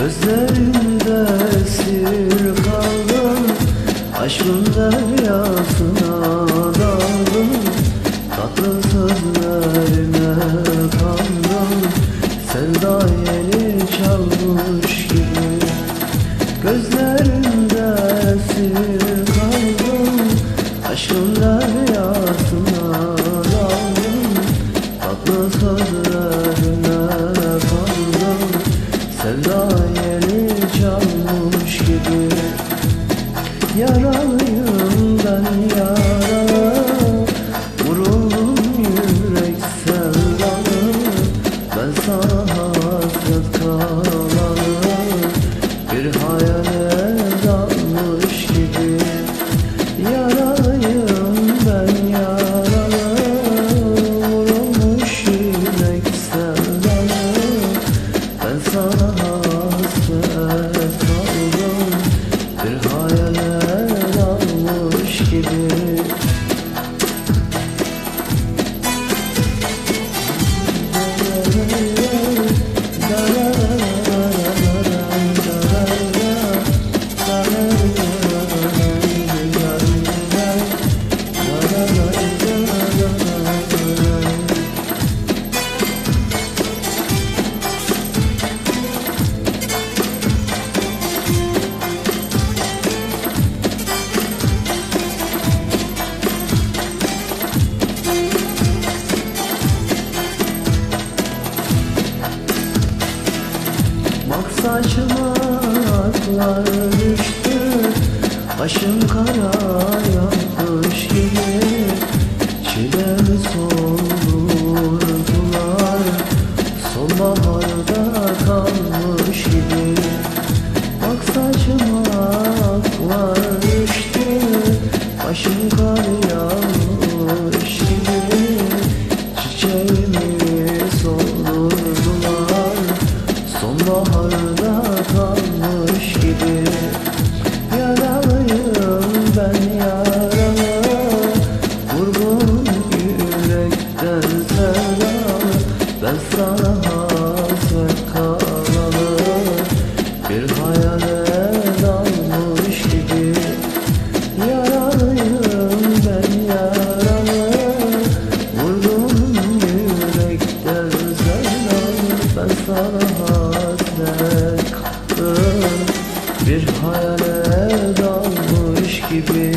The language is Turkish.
Gözlerinde esir kaldım Aşkın deryasına daldım. Tatlı sözlerine kandım Sevda yeni çalmış gibi. Gözlerinde esir Bir saçıma aklar düştü Başım kara yanmış gibi Çilemi soldurdular Sonbaharda kalmış gibi Bak saçıma aklar sevdalı gibi Yaralıyım ben yaralı Vurgun yürekten sevdalı Ben sana hasret kaldım Bir hayale dalmış gibi